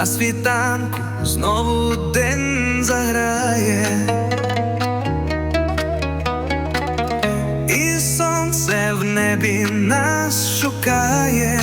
на світанку знову день заграє, і сонце в небі нас шукає.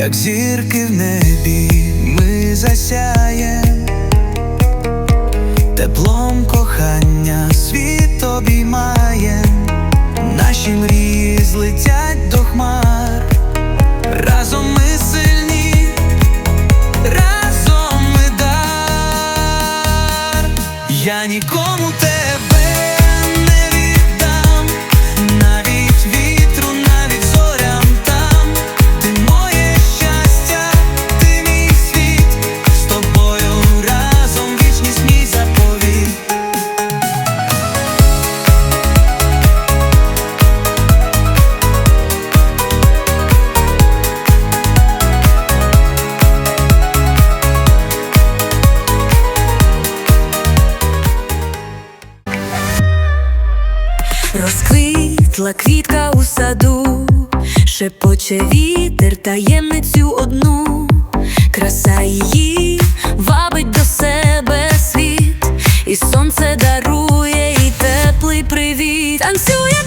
як зірки в небі, ми засяєм теплом кохання світ обіймає, наші мрії злетять. Розквітла квітка у саду, шепоче вітер таємницю одну, краса її вабить до себе світ, і сонце дарує, і теплий привіт. Танцює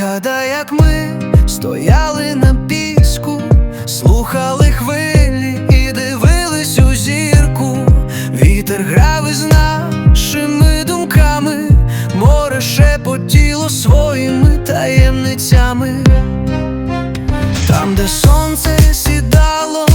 Гадай, як ми стояли на піску, слухали хвилі і дивились у зірку, вітер грав із нашими думками, море шепотіло своїми таємницями, там, де сонце сідало.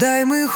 Гадай ми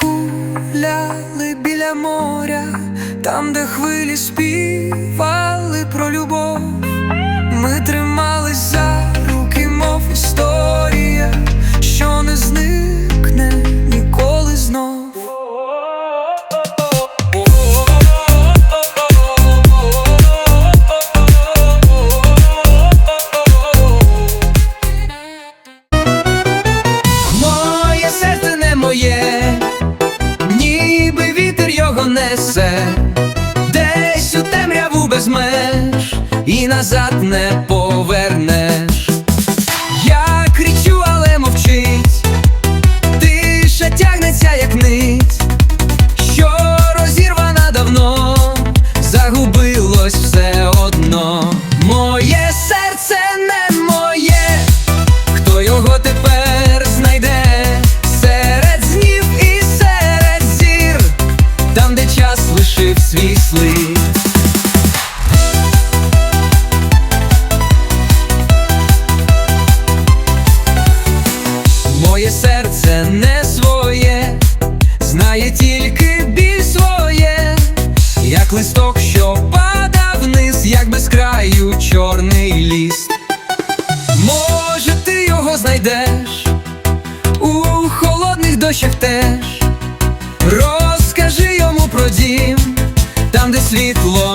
без меж і назад не поверне. хлопчик теж, розкажи йому про дім, там, де світло.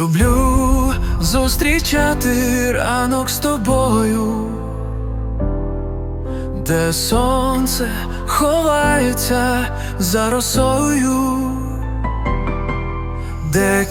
Люблю зустрічати ранок з тобою, де сонце ховається за росою, де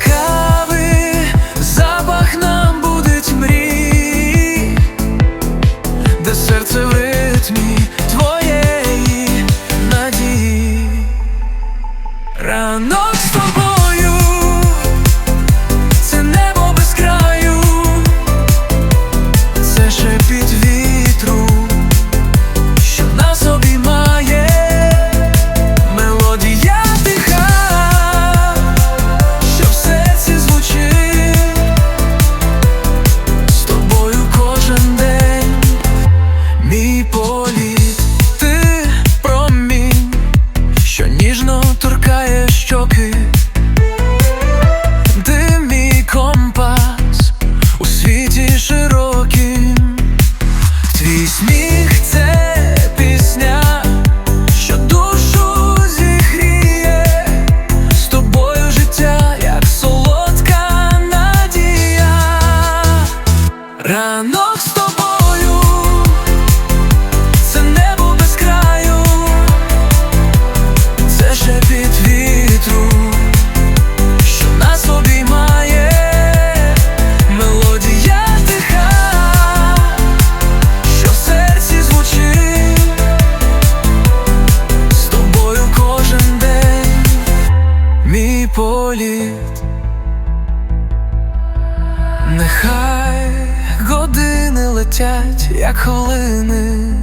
летять, як хвилини.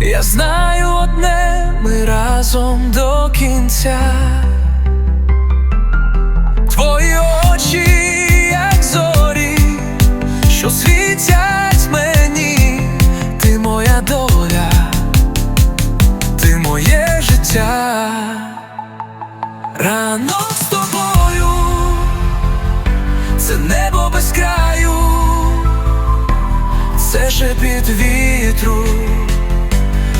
Я знаю одне, ми разом до кінця. Твої очі, як зорі, що світять мені, ти моя доля, ти моє життя, ранок з тобою, це небо без краю, це шепіт вітру,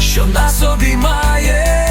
що нас обіймає,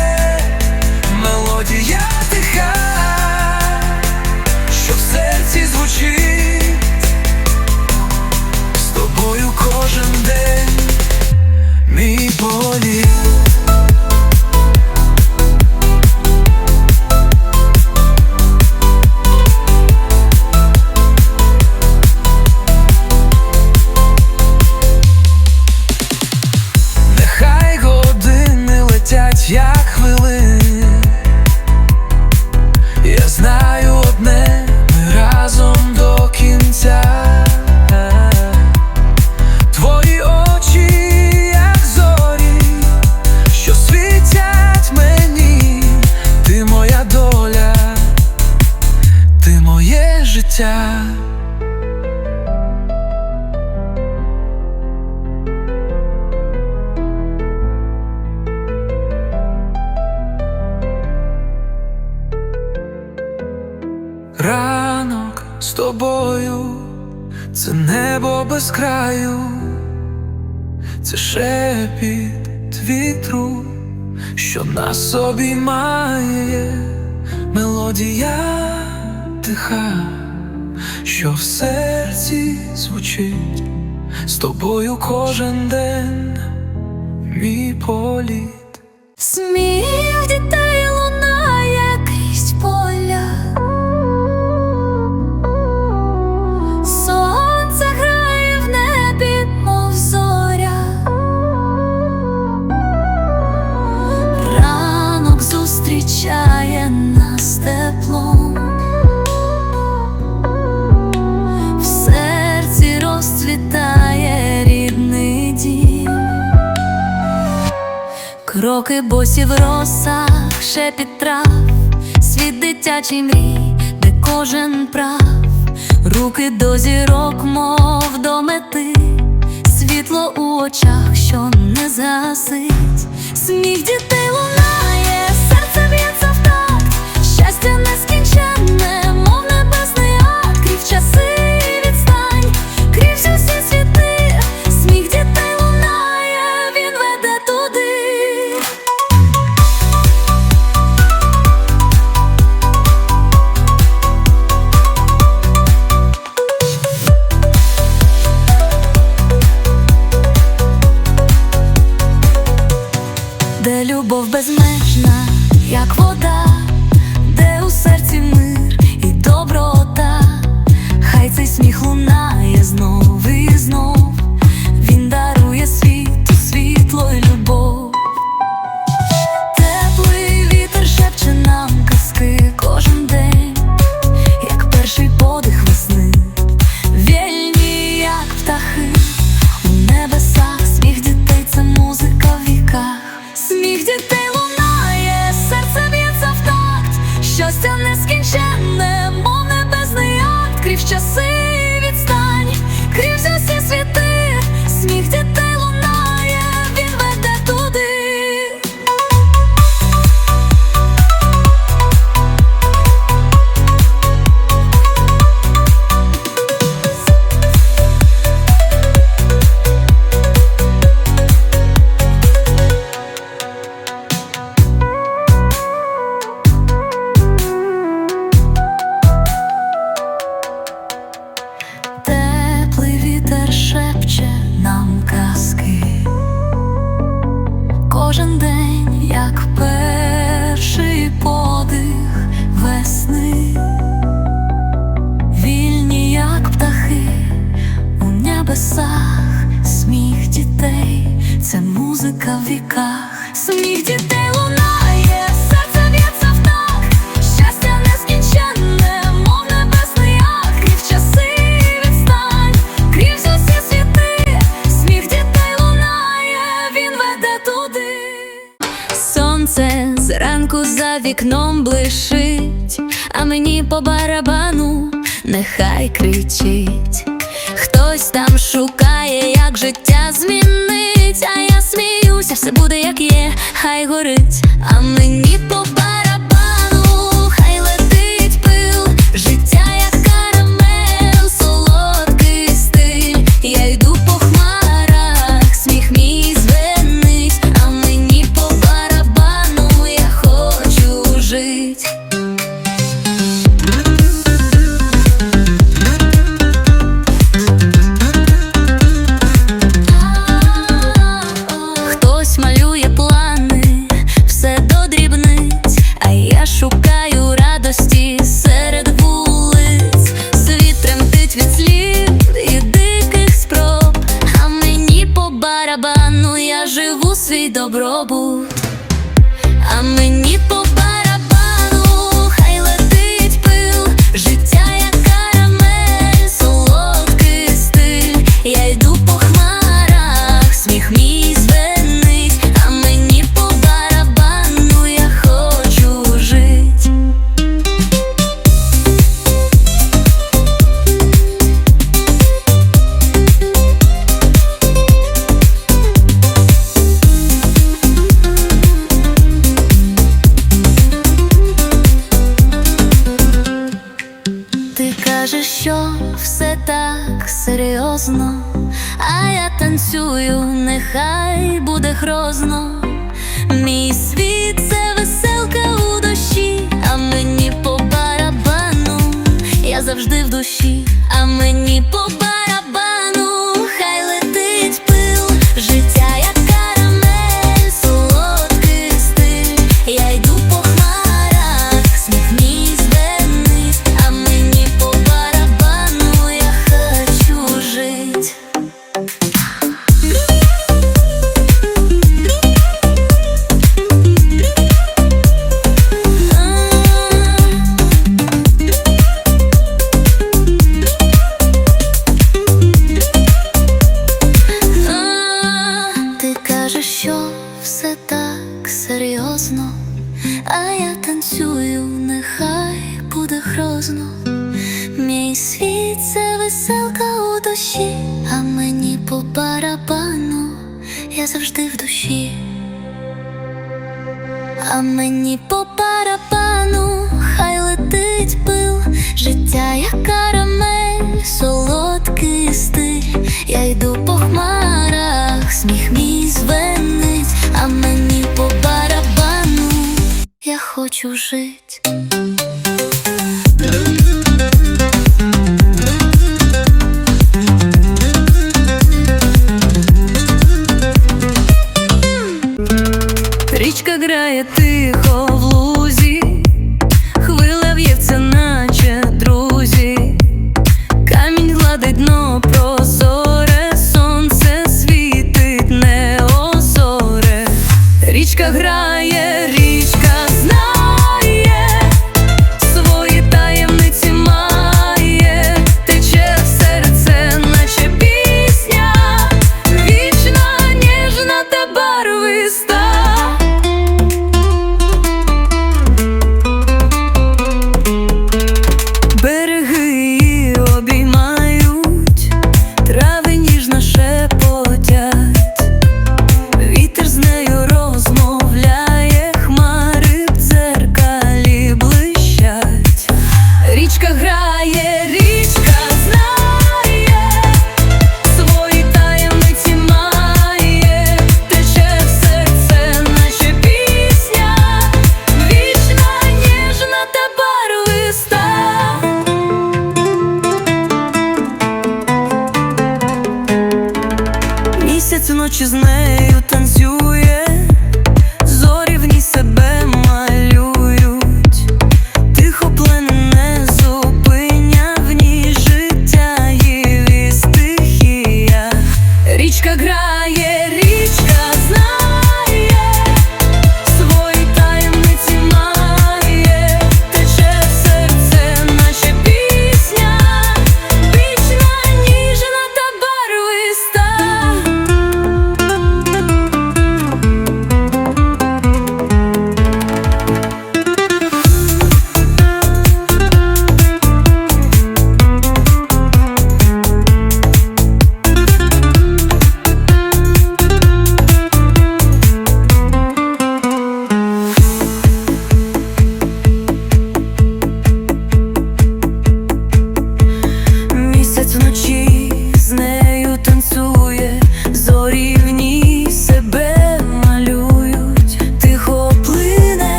вітру, що нас обіймає, мелодія тиха, що в серці звучить з тобою кожен день, мій політ. Сміх дітей Кроки босі в росах, шепіт трав, світ дитячий мрій, де кожен прав, руки до зірок, мов до мети, світло у очах, що не засить, сміх дітей лунає, кожен день, як перший подих весни, вільні, як птахи у небесах, сміх дітей, це музика в віках, сміх дітей. вікном блищить, а мені по барабану нехай кричить. Хтось там шукає, як життя змінить, а я сміюся, все буде, як є, хай горить, а мені.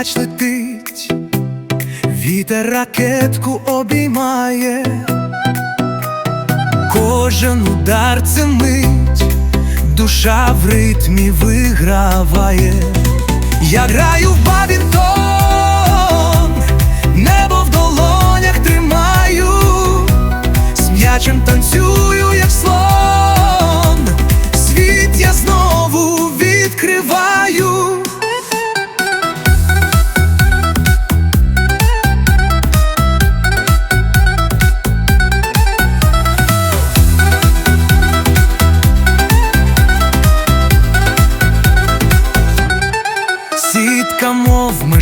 М'яч летить, вітер ракетку обіймає, кожен удар це мить, душа в ритмі виграває. Я граю в бадмінтон, небо в долонях тримаю, з м'ячем танцюю,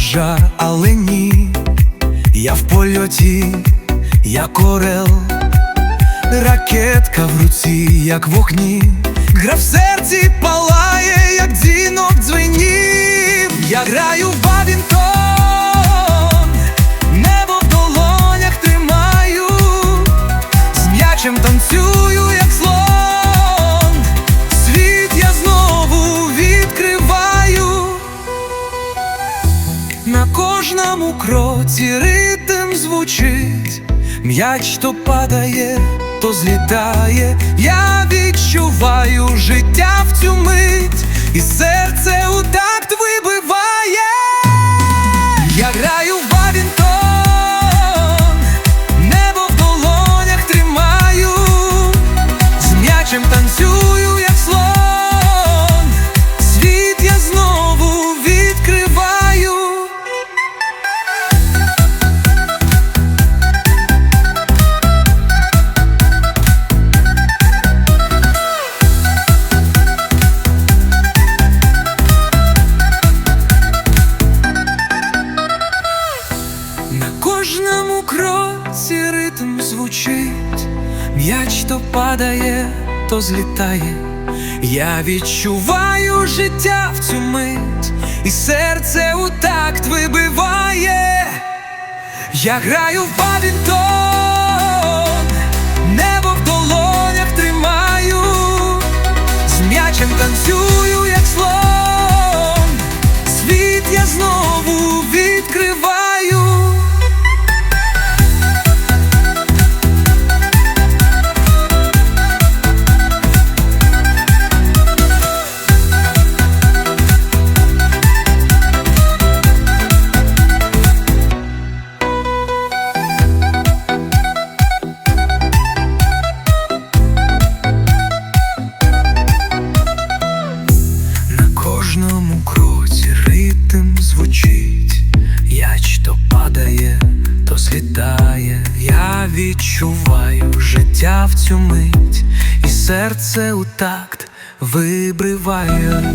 межа, але ні, я в польоті, як орел, ракетка в руці, як в огні, гра в серці палає, як дзвінок дзвенів. Я граю в бадмінтон, небо в долонях тримаю, з м'ячем танцюю, кожному кроці ритм звучить, м'яч то падає, то злітає. Я відчуваю життя в цю мить, і серце у такт вибиває. Злітає. Я відчуваю життя в цю мить, і серце у такт вибиває. Я граю в бадмінтон, небо в долонях тримаю, з м'ячем танцюю, як слон, світ я знову відкриваю. Такт вибриває.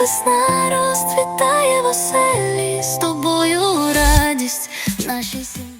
Весна розцвітає в оселі, з тобою радість нашій сім'ї.